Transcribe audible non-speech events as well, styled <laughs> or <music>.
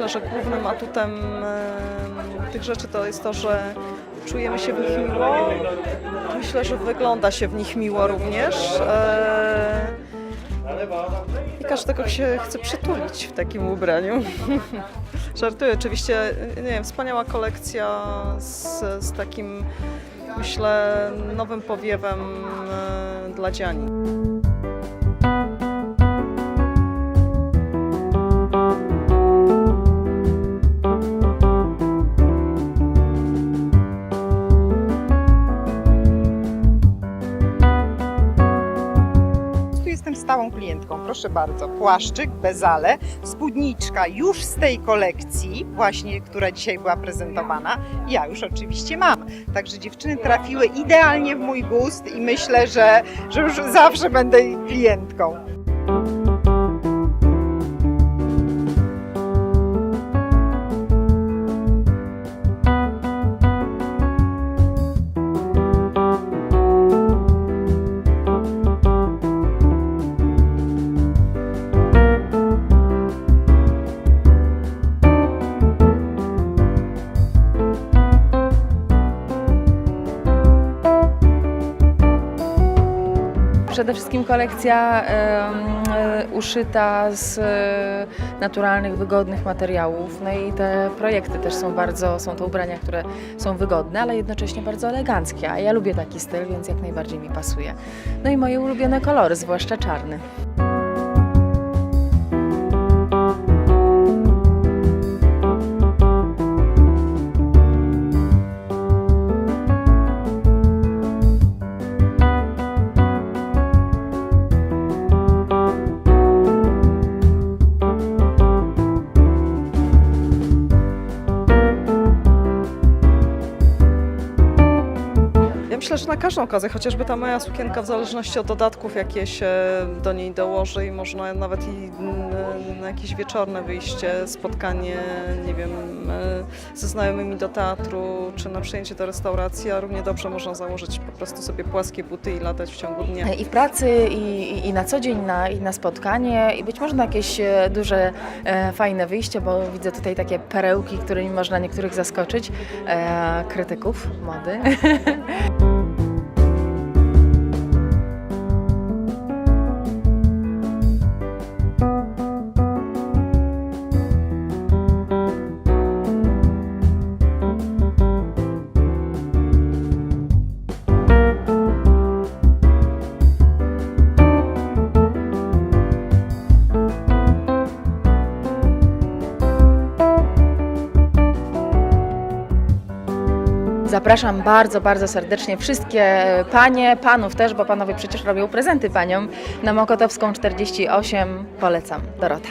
ogromnym atutem e, tych rzeczy to jest to, że czujemy się w nich miło. Myślę, że wygląda się w nich miło również. I każdego się chce przytulić w takim ubraniu. <laughs> Żartuję, oczywiście, nie wiem, wspaniała kolekcja z, z takim, myślę, nowym powiewem dla Dziani. Klientką, proszę bardzo. Płaszczyk, bezale, spódniczka już z tej kolekcji, właśnie, która dzisiaj była prezentowana, ja już oczywiście mam. Także dziewczyny trafiły idealnie w mój gust i myślę, że, że już zawsze będę klientką. Przede wszystkim kolekcja e, uszyta z e, naturalnych, wygodnych materiałów. No i te projekty też są bardzo, są to ubrania, które są wygodne, ale jednocześnie bardzo eleganckie. A ja lubię taki styl, więc jak najbardziej mi pasuje. No i moje ulubione kolory, zwłaszcza czarny. Myślę, że na każdą okazję, chociażby ta moja sukienka, w zależności od dodatków, jakie się do niej dołoży i można nawet i na jakieś wieczorne wyjście, spotkanie, nie wiem, e, ze znajomymi do teatru, czy na przyjęcie do restauracji, a równie dobrze można założyć po prostu sobie płaskie buty i latać w ciągu dnia. I w pracy, i, i- i na co dzień, na, i na spotkanie, i być może na jakieś e, duże, e, fajne wyjście, bo widzę tutaj takie perełki, którymi można niektórych zaskoczyć, e, krytyków mody. <laughs> Zapraszam bardzo, bardzo serdecznie wszystkie panie, panów też, bo panowie przecież robią prezenty paniom na Mokotowską 48. Polecam. Dorota.